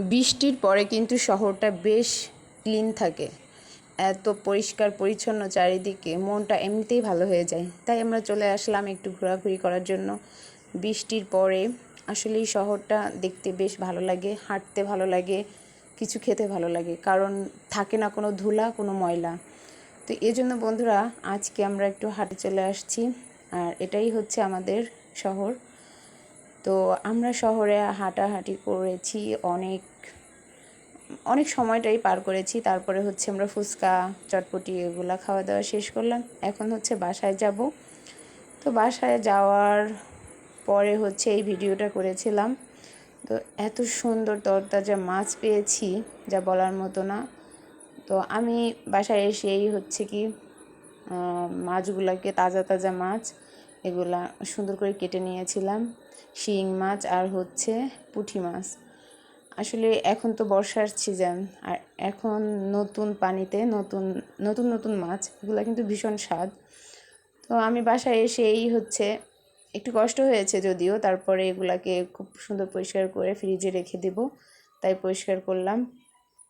বৃষ্টির পরে কিন্তু শহরটা বেশ ক্লিন থাকে। এত পরিষ্কার, পরিচ্ছন্ন চারিদিকে, মনটা এমনিতেই ভালো হয়ে যায়। তাই আমরা চলে আসলাম একটু ঘোরাঘুরি করার জন্য। বৃষ্টির পরে আসলে শহরটা দেখতে বেশ ভালো লাগে, হাঁটতে ভালো লাগে, কিছু খেতে ভালো লাগে, কারণ থাকে না কোনো ধুলা, কোনো ময়লা। তো এই জন্য বন্ধুরা, আজকে আমরা একটু হাঁটে চলে আসছি। আর এটাই হচ্ছে আমাদের শহর। তো আমরা শহরে হাঁটাহাঁটি করেছি অনেক অনেক সময়টাই পার করেছি। তারপরে হচ্ছে আমরা ফুচকা, চটপটি এগুলো খাওয়া দাওয়া শেষ করলাম। এখন হচ্ছে বাসায় যাব। তো বাসায় যাওয়ার পরে হচ্ছে এই ভিডিওটা করেছিলাম। তো এত সুন্দর তরতাজা মাছ পেয়েছি, যা বলার মতো না। তো আমি বাসায় এসেই হচ্ছে কি মাছগুলোকে তাজা তাজা মাছ এগুলা সুন্দর করে কেটে নিয়েছিলাম। শিং মাছ আর হচ্ছে পুঁটি মাছ। আসলে এখন তো বর্ষার সিজন আর এখন নতুন পানিতে নতুন নতুন নতুন মাছ, এগুলো কিন্তু ভীষণ স্বাদ। তো আমি বাসায় এসে এই হচ্ছে একটু কষ্ট হয়েছে যদিও, তারপরে এগুলাকে খুব সুন্দর পরিষ্কার করে ফ্রিজে রেখে দেব, তাই পরিষ্কার করলাম।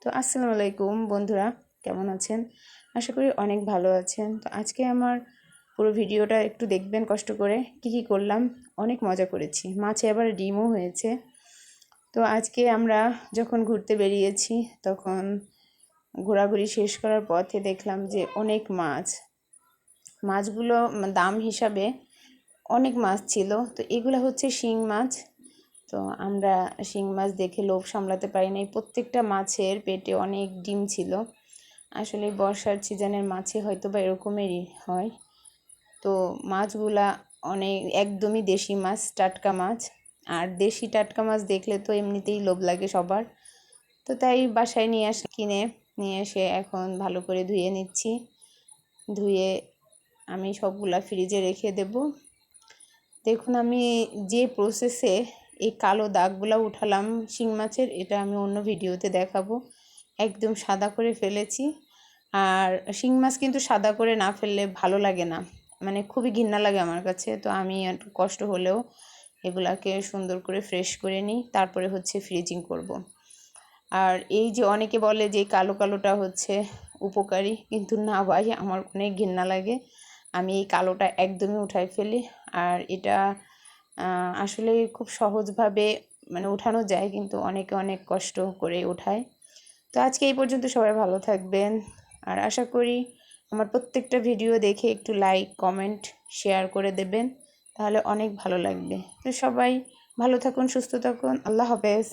তো আসসালামু আলাইকুম বন্ধুরা, কেমন আছেন? আশা করি অনেক ভালো আছেন। তো আজকে আমার পুরো ভিডিওটা একটু দেখবেন কষ্ট করে, কি কি করলাম, অনেক মজা করেছি। মাছে আবার ডিমও হয়েছে। তো আজকে আমরা যখন ঘুরতে বেরিয়েছি, তখন ঘোরাঘুরি শেষ করার পথে দেখলাম যে অনেক মাছ। মাছগুলো দাম হিসাবে অনেক মাছ ছিল। তো এগুলো হচ্ছে শিং মাছ। তো আমরা শিং মাছ দেখে লোভ সামলাতে পারি নাই। প্রত্যেকটা মাছের পেটে অনেক ডিম ছিল। আসলে বর্ষার সিজনের মাছে হয়তো বা এরকমেরই হয়। তো মাছগুলা অনেক, একদমই দেশি মাছ, টাটকা মাছ। আর দেশি টাটকা মাছ দেখলে তো এমনিতেই লোভ লাগে সবার। তো তাই বাসায় নিয়ে আস, কিনে নিয়ে এসে এখন ভালো করে ধুয়ে নিচ্ছি। ধুয়ে আমি সবগুলা ফ্রিজে রেখে দেব। দেখুন, আমি যে প্রসেসে এই কালো দাগগুলো উঠালাম শিং মাছের, এটা আমি অন্য ভিডিওতে দেখাবো। একদম সাদা করে ফেলেছি। আর শিং মাছ কিন্তু সাদা করে না ফেললে ভালো লাগে না। মানে খুবই ঘৃণা লাগে আমার কাছে। তো আমি একটু কষ্ট হলেও এগুলাকে সুন্দর করে ফ্রেশ করে নিই, তারপরে হচ্ছে ফ্রিজিং করব। আর এই যে অনেকে বলে যে কালো কালোটা হচ্ছে উপকারী, কিন্তু না ভাই, আমার অনেক ঘৃণা লাগে। আমি এই কালোটা একদমই উঠাই ফেলি। আর এটা আসলে খুব সহজভাবে মানে উঠানো যায়, কিন্তু অনেকে অনেক কষ্ট করে ওঠায় তো আজকে এই পর্যন্ত সবাই ভালো থাকবেন। আর আশা করি আমার প্রত্যেকটা ভিডিও দেখে একটু লাইক কমেন্ট শেয়ার করে দেবেন। তাহলে অনেক ভালো লাগবে। তো সবাই ভালো থাকুন, সুস্থ থাকুন। আল্লাহ হাফেজ।